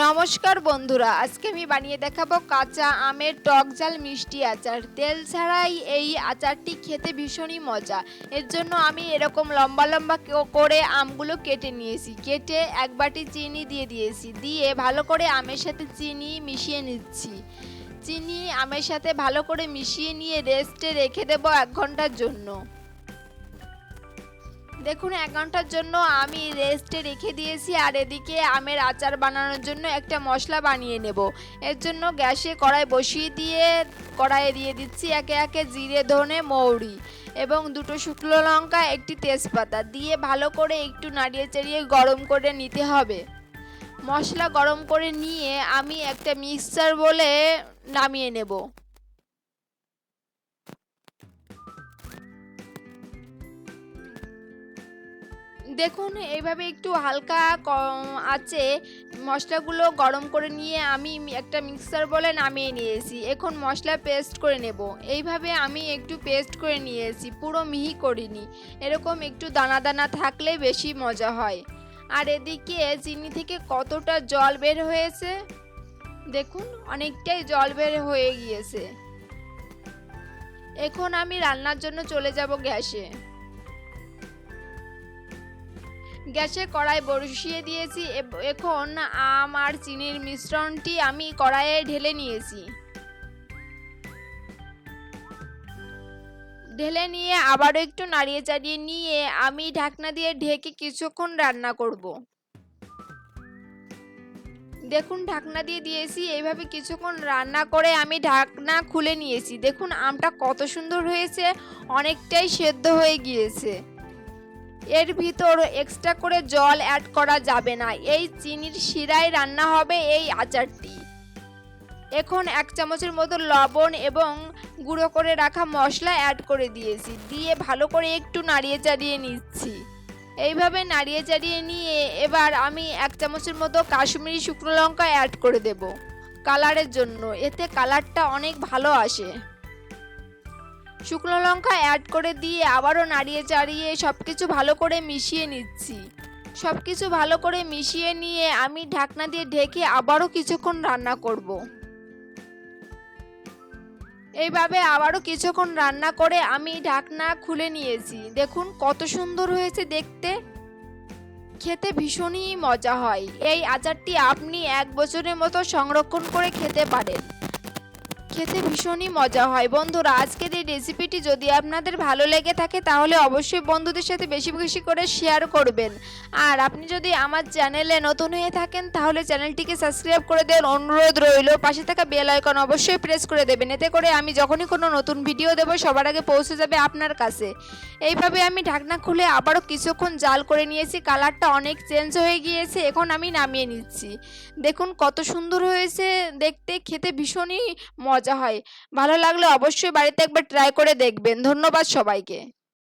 নমস্কার বন্ধুরা, আজকে আমি বানিয়ে দেখাবো কাঁচা আমের টক ঝাল মিষ্টি আচার। তেল ছাড়াই এই আচারটি খেতে ভীষণই মজা। এর জন্য আমি এরকম লম্বা লম্বা করে আমগুলো কেটে নিয়েছি। কেটে এক বাটি চিনি দিয়ে দিয়েছি। দিয়ে ভালো করে আমের সাথে চিনি মিশিয়ে নিচ্ছি। চিনি আমের সাথে ভালো করে মিশিয়ে নিয়ে রেস্টে রেখে দেবো এক ঘণ্টার জন্য। দেখুন এক ঘণ্টার জন্য আমি রেস্টে রেখে দিয়েছি আর এদিকে আমের আচার বানানোর জন্য একটা মশলা বানিয়ে নেব। এর জন্য গ্যাসে কড়াই বসিয়ে দিয়ে কড়াইয়ে দিয়ে দিচ্ছি একে একে জিরে, ধনে, মৌরি এবং দুটো শুকনো লঙ্কা, একটি তেজপাতা। দিয়ে ভালো করে একটু নাড়িয়ে চাড়িয়ে গরম করে নিতে হবে। মশলা গরম করে নিয়ে আমি একটা মিক্সচার বলে নামিয়ে নেব। দেখুন, এইভাবে একটু হালকা আছে, মশলাগুলো গরম করে নিয়ে আমি একটা মিক্সার বলে নামিয়ে নিয়েছি। এখন মশলা পেস্ট করে নেব। এইভাবে আমি একটু পেস্ট করে নিয়েছি, পুরো মিহি করিনি। এরকম একটু দানা দানা থাকলে বেশি মজা হয়। আর এদিকে চিনি থেকে কতটা জল বের হয়েছে? দেখুন, অনেকটাই জল বের হয়ে গিয়েছে। এখন আমি রান্নার জন্য চলে যাব গ্যাসে। গ্যাসে কড়াই বসিয়ে দিয়েছি। এখন আম আর চিনির মিশ্রণটি আমি কড়াইয়ে ঢেলে নিয়েছি। ঢেলে নিয়ে আবারও একটু নাড়িয়ে চাড়িয়ে নিয়ে আমি ঢাকনা দিয়ে ঢেকে কিছুক্ষণ রান্না করব। দেখুন, ঢাকনা দিয়ে দিয়েছি। এইভাবে কিছুক্ষণ রান্না করে আমি ঢাকনা খুলে নিয়েছি। দেখুন, আমটা কত সুন্দর হয়েছে, অনেকটাই সেদ্ধ হয়ে গিয়েছে। এর ভিতর এক্সট্রা করে জল অ্যাড করা যাবে না। এই চিনির শিরায় রান্না হবে এই আচারটি। এখন এক চামচের মতো লবণ এবং গুঁড়ো করে রাখা মশলা অ্যাড করে দিয়েছি। দিয়ে ভালো করে একটু নাড়িয়ে চাড়িয়ে নিচ্ছি। এইভাবে নাড়িয়ে চাড়িয়ে নিয়ে এবার আমি এক চামচের মতো কাশ্মীরি শুকনো লঙ্কা অ্যাড করে দেব। কালারের জন্য। এতে কালারটা অনেক ভালো আসে। শুকনো লঙ্কা অ্যাড করে দিয়ে আবারও নাড়িয়ে চাড়িয়ে সব কিছু ভালো করে মিশিয়ে নিচ্ছি। সব কিছু ভালো করে মিশিয়ে নিয়ে আমি ঢাকনা দিয়ে ঢেকে আবারও কিছুক্ষণ রান্না করব। এইভাবে আবারও কিছুক্ষণ রান্না করে আমি ঢাকনা খুলে নিয়েছি। দেখুন কত সুন্দর হয়েছে দেখতে। খেতে ভীষণই মজা হয়। এই আচারটি আপনি এক বছরের মতো সংরক্ষণ করে খেতে পারেন। খেতে ভীষণই মজা হয়। বন্ধুরা, আজকের এই রেসিপিটি যদি আপনাদের ভালো লেগে থাকে, তাহলে অবশ্যই বন্ধুদের সাথে বেশি বেশি করে শেয়ার করবেন। আর আপনি যদি আমার চ্যানেলে নতুন হয়ে থাকেন, তাহলে চ্যানেলটিকে সাবস্ক্রাইব করে দেওয়ার অনুরোধ রইল। পাশে থাকা বেল আইকন অবশ্যই প্রেস করে দেবেন। এতে করে আমি যখনই কোনো নতুন ভিডিও দেব, সবার আগে পৌঁছে যাবে আপনার কাছে। এইভাবে আমি ঢাকনা খুলে আবারও কিছুক্ষণ জাল করে নিয়েছি। কালারটা অনেক চেঞ্জ হয়ে গিয়েছে, এখন আমি নামিয়ে নিচ্ছি। দেখুন কত সুন্দর হয়েছে। দেখতে খেতে ভীষণই মজা হয়। ভালো লাগলে অবশ্যই বাড়িতে একবার ট্রাই করে দেখবেন। ধন্যবাদ সবাইকে।